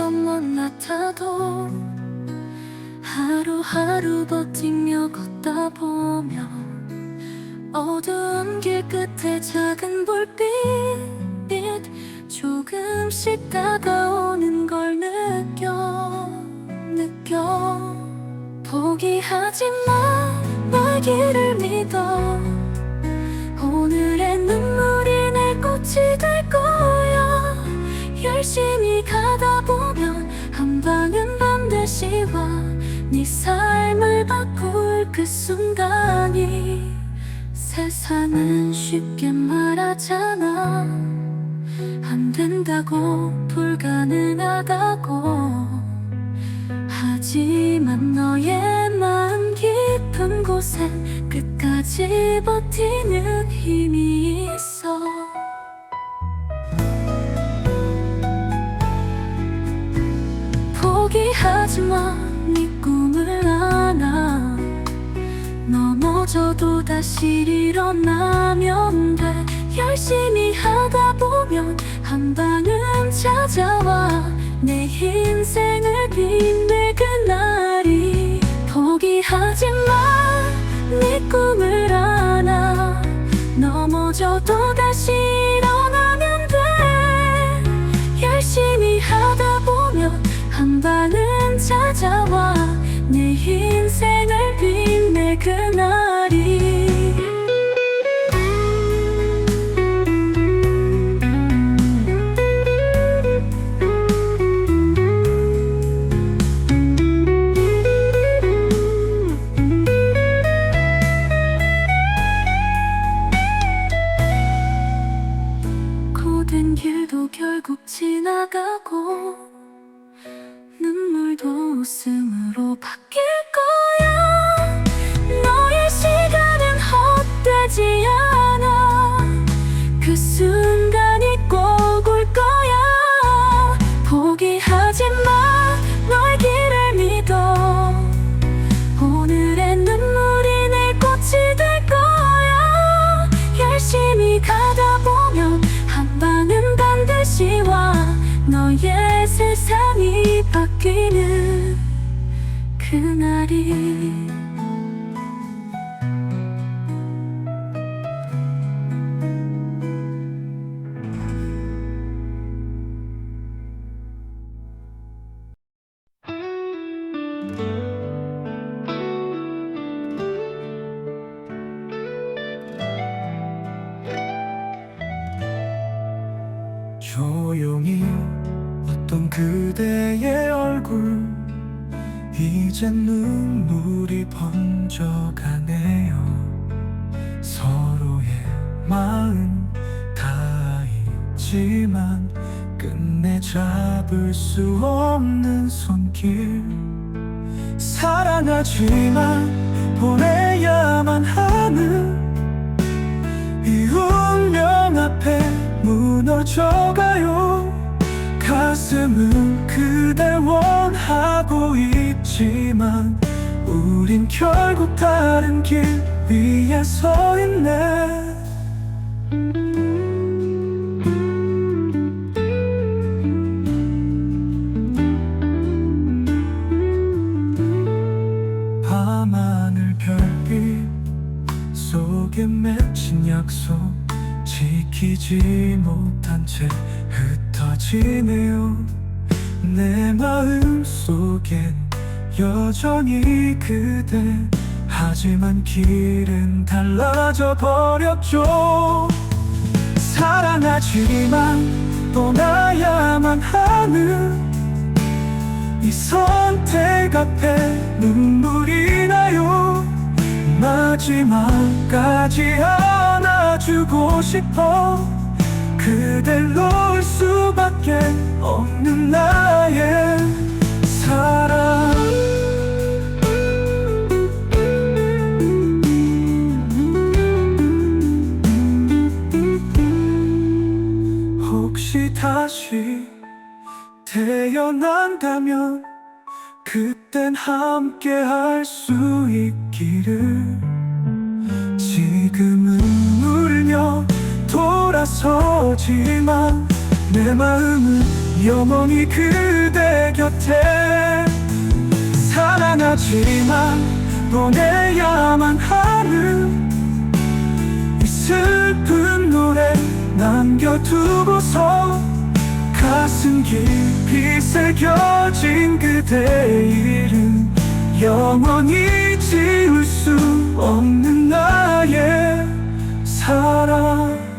것만 같아도 하루하루 버티며 걷다 보면 어두운 길 끝에 작은 불빛 조금씩 다가오는 걸 느껴 느껴. 포기하지 마, 너의 길을 믿어 반드시 와네 삶을 바꿀 그 순간이 세상은 쉽게 말하잖아. 안 된다고 불가능하다고. 하지만 너의 마음 깊은 곳엔 끝까지 버티는 힘이 있어 포기하지 마, 네 꿈을 안아 넘어져도 다시 일어나면 돼. 열심히 하다 보면 한 방은 찾아와. 내 인생을 빛낼 그날이 포기하지 마, 네 꿈을 안아 넘어져도 나가고 눈물도 웃음으로 바뀔 조용히 어떤 그대의 얼굴. 이젠 눈물이 번져가네요. 서로의 마음 다 있지만 끝내 잡을 수 없는 손길 사랑하지만 보내야만 하는 이 운명 앞에 무너져가요. 가슴은 그댈 원하고 있지만 우린 결국 다른 길 위에 서 있네 지키지 못한 채 흩어지네요. 내 마음 속엔 여전히 그대. 하지만 길은 달라져 버렸죠. 사랑하지만 떠나야만 하는 이 선택 앞에 눈물이 나요. 마지막까지 안아주고 싶어. 그댈 놓을 수밖에 없는 나의 사랑. 혹시 다시 태어난다면 그땐 함께 할 수 있기를. 지금은 돌아서지만 내 마음은 영원히 그대 곁에. 사랑하지만 보내야만 하는 이 슬픈 노래 남겨두고서 가슴 깊이 새겨진 그대 이름 영원히 지울 수 없는 나의 사랑